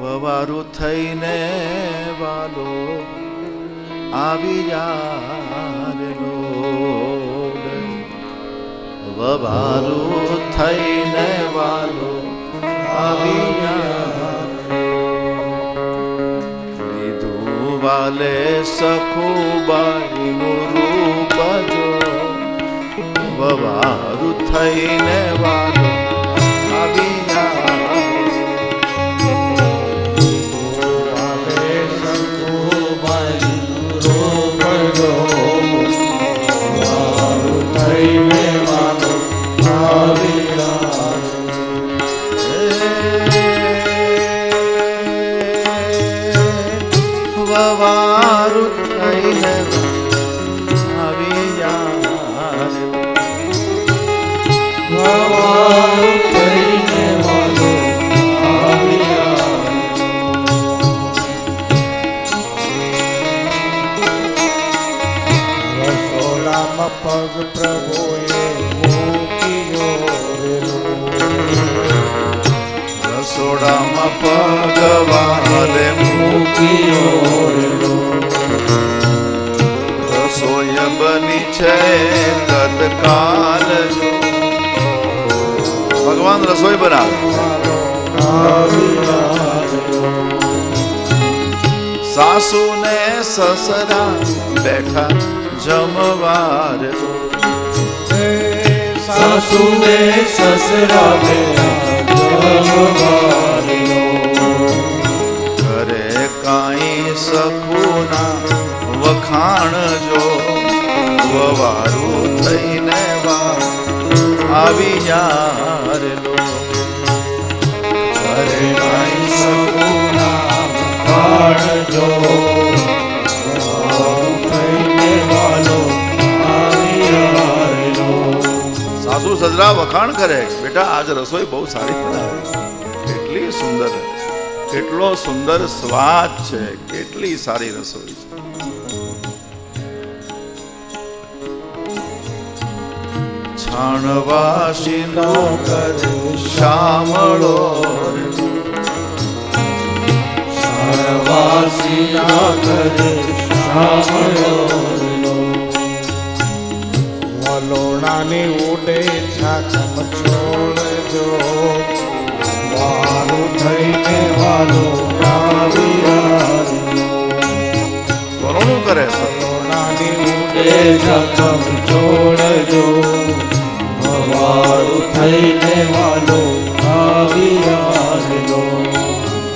વવારું થઈને વાલો આવી જારેલો. વવારું થઈને વાલો આવી લીધું વાલે સખુબાઈનું રૂપ જો. વવારું થઈને વાલો વવારું થઈને આવી રસોડામાં પગ પ્રભુએ મૂક્યો રસોડામાં પગવાલે રસોઈ બની છે તત્કાલ જો ભગવાન રસોઈ બનાવે સાસુ ને સસરા બેઠા જમવાર સાસુ ને સસરા ઘરે કાંઈ સખુના વખાણ જો વવારું થઈને વા આવી યાર લો ઘરે કાંઈ સખુના પાડજો થઈને વાલો આવી સાસુ સજરા વખાણ કરે બેટા આજ રસોઈ બહુ સારી બનાવી કેટલી સુંદર કેટલો સુંદર સ્વાદ છે, કેટલી સારી રસોઈ છે. છાણવાસીનો શામળો. સર્વાસીના કરે શામળો. વલોણાની ઉડે છાકમ છોડજો. વારું આવી કરે છાકમ છોડજો. વારું થઈને